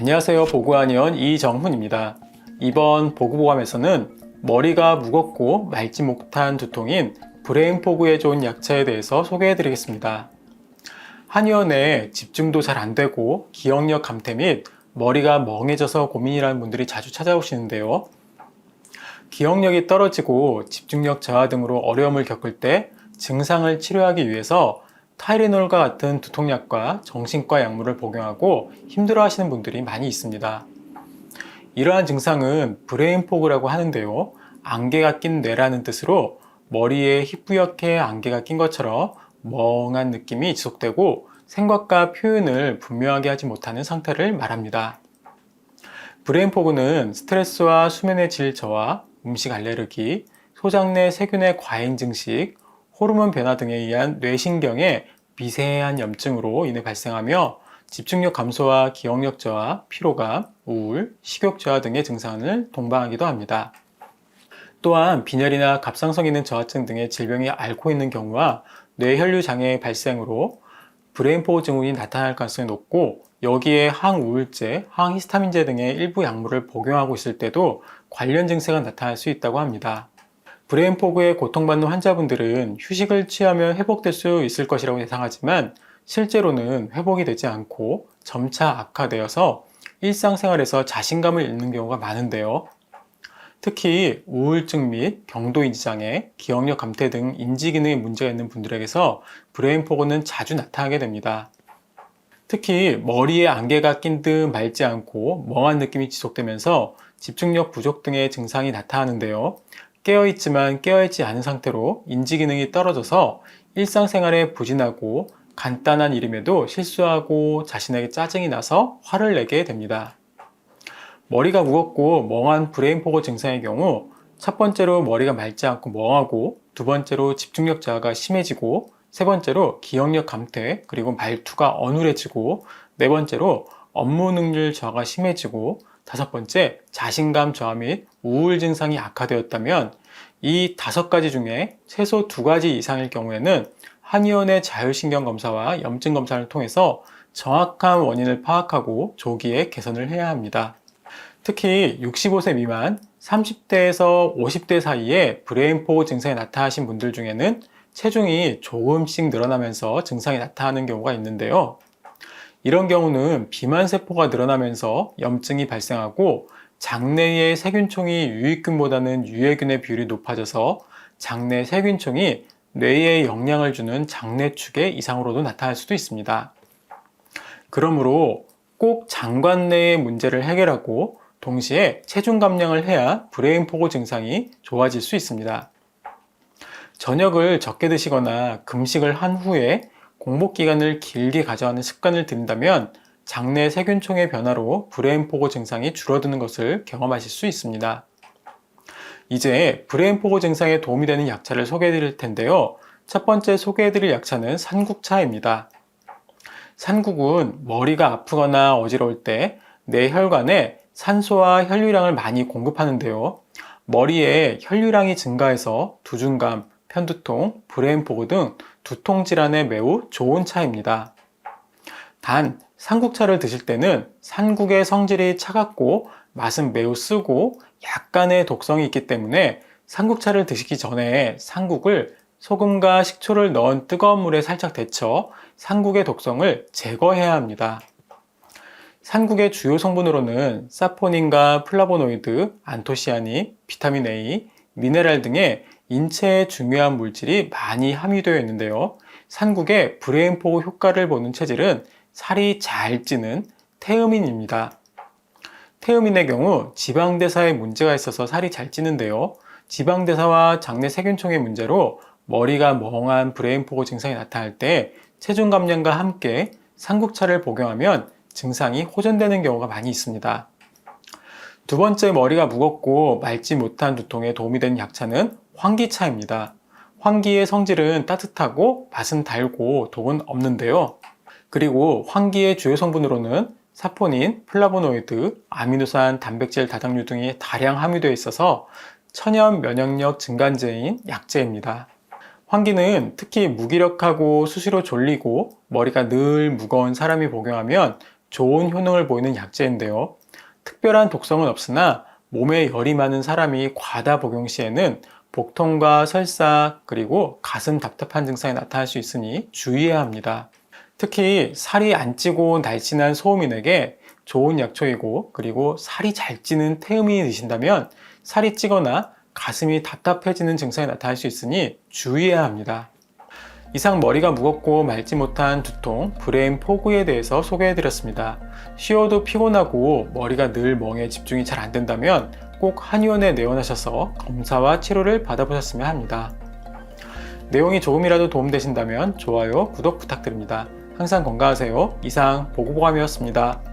안녕하세요. 보고한의원 이정훈입니다. 이번 보고보감에서는 머리가 무겁고 맑지 못한 두통인 브레인 포그에 좋은 약차에 대해서 소개해 드리겠습니다. 한의원에 집중도 잘 안 되고 기억력 감퇴 및 머리가 멍해져서 고민이라는 분들이 자주 찾아오시는데요. 기억력이 떨어지고 집중력 저하 등으로 어려움을 겪을 때 증상을 치료하기 위해서 타이레놀과 같은 두통약과 정신과 약물을 복용하고 힘들어 하시는 분들이 많이 있습니다. 이러한 증상은 브레인 포그라고 하는데요. 안개가 낀 뇌라는 뜻으로 머리에 희뿌옇게 안개가 낀 것처럼 멍한 느낌이 지속되고 생각과 표현을 분명하게 하지 못하는 상태를 말합니다. 브레인 포그는 스트레스와 수면의 질 저하, 음식 알레르기, 소장내 세균의 과잉 증식, 호르몬 변화 등에 의한 뇌신경의 미세한 염증으로 인해 발생하며 집중력 감소와 기억력 저하, 피로감, 우울, 식욕 저하 등의 증상을 동반하기도 합니다. 또한 빈혈이나 갑상선 기능 저하증 등의 질병이 앓고 있는 경우와 뇌혈류 장애의 발생으로 브레인포 증후군이 나타날 가능성이 높고 여기에 항우울제, 항히스타민제 등의 일부 약물을 복용하고 있을 때도 관련 증세가 나타날 수 있다고 합니다. 브레인 포그에 고통받는 환자분들은 휴식을 취하면 회복될 수 있을 것이라고 예상하지만 실제로는 회복이 되지 않고 점차 악화되어서 일상생활에서 자신감을 잃는 경우가 많은데요. 특히 우울증 및 경도인 지 장애, 기억력 감퇴 등 인지 기능에 문제가 있는 분들에게서 브레인 포그는 자주 나타나게 됩니다. 특히 머리에 안개가 낀 듯 맑지 않고 멍한 느낌이 지속되면서 집중력 부족 등의 증상이 나타나는데요. 깨어있지만 깨어있지 않은 상태로 인지 기능이 떨어져서 일상생활에 부진하고 간단한 일임에도 실수하고 자신에게 짜증이 나서 화를 내게 됩니다. 머리가 무겁고 멍한 브레인 포거 증상의 경우 첫 번째로 머리가 맑지 않고 멍하고 두 번째로 집중력 저하가 심해지고 세 번째로 기억력 감퇴 그리고 말투가 어눌해지고 네 번째로 업무 능률 저하가 심해지고 다섯 번째 자신감 저하 및 우울 증상이 악화되었다면 이 다섯 가지 중에 최소 두 가지 이상일 경우에는 한의원의 자율신경 검사와 염증 검사를 통해서 정확한 원인을 파악하고 조기에 개선을 해야 합니다. 특히 65세 미만 30대에서 50대 사이에 브레인 포그 증상이 나타나신 분들 중에는 체중이 조금씩 늘어나면서 증상이 나타나는 경우가 있는데요. 이런 경우는 비만 세포가 늘어나면서 염증이 발생하고 장내의 세균총이 유익균보다는 유해균의 비율이 높아져서 장내 세균총이 뇌에 영향을 주는 장내축의 이상으로도 나타날 수도 있습니다. 그러므로 꼭 장관 내의 문제를 해결하고 동시에 체중 감량을 해야 브레인 포고 증상이 좋아질 수 있습니다. 저녁을 적게 드시거나 금식을 한 후에 공복 기간을 길게 가져가는 습관을 들인다면 장내 세균총의 변화로 브레인 포고 증상이 줄어드는 것을 경험하실 수 있습니다. 이제 브레인 포고 증상에 도움이 되는 약차를 소개해 드릴 텐데요. 첫 번째 소개해 드릴 약차는 산국차입니다. 산국은 머리가 아프거나 어지러울 때내 혈관에 산소와 혈류량을 많이 공급하는데요. 머리에 혈류량이 증가해서 두중감, 편두통, 브레인 포그 등 두통 질환에 매우 좋은 차입니다. 단, 산국차를 드실 때는 산국의 성질이 차갑고 맛은 매우 쓰고 약간의 독성이 있기 때문에 산국차를 드시기 전에 산국을 소금과 식초를 넣은 뜨거운 물에 살짝 데쳐 산국의 독성을 제거해야 합니다. 산국의 주요 성분으로는 사포닌과 플라보노이드, 안토시아닌, 비타민 A, 미네랄 등의 인체에 중요한 물질이 많이 함유되어 있는데요. 산국의 브레인 포그 효과를 보는 체질은 살이 잘 찌는 태음인입니다. 태음인의 경우 지방대사에 문제가 있어서 살이 잘 찌는데요. 지방대사와 장내 세균총의 문제로 머리가 멍한 브레인 포그 증상이 나타날 때 체중 감량과 함께 삼국차를 복용하면 증상이 호전되는 경우가 많이 있습니다. 두 번째 머리가 무겁고 맑지 못한 두통에 도움이 되는 약차는 환기차입니다. 환기의 성질은 따뜻하고 맛은 달고 독은 없는데요. 그리고 환기의 주요 성분으로는 사포닌, 플라보노이드, 아미노산, 단백질, 다당류 등이 다량 함유되어 있어서 천연 면역력 증간제인 약제입니다. 환기는 특히 무기력하고 수시로 졸리고 머리가 늘 무거운 사람이 복용하면 좋은 효능을 보이는 약제인데요. 특별한 독성은 없으나 몸에 열이 많은 사람이 과다 복용 시에는 복통과 설사 그리고 가슴 답답한 증상이 나타날 수 있으니 주의해야 합니다. 특히 살이 안 찌고 날씬한 소음인에게 좋은 약초이고 그리고 살이 잘 찌는 태음인이 드신다면 살이 찌거나 가슴이 답답해지는 증상이 나타날 수 있으니 주의해야 합니다. 이상 머리가 무겁고 맑지 못한 두통, 브레인 포구에 대해서 소개해드렸습니다. 쉬어도 피곤하고 머리가 늘 멍에 집중이 잘 안 된다면 꼭 한의원에 내원하셔서 검사와 치료를 받아보셨으면 합니다. 내용이 조금이라도 도움되신다면 좋아요, 구독 부탁드립니다. 항상 건강하세요. 이상 보고보감이었습니다.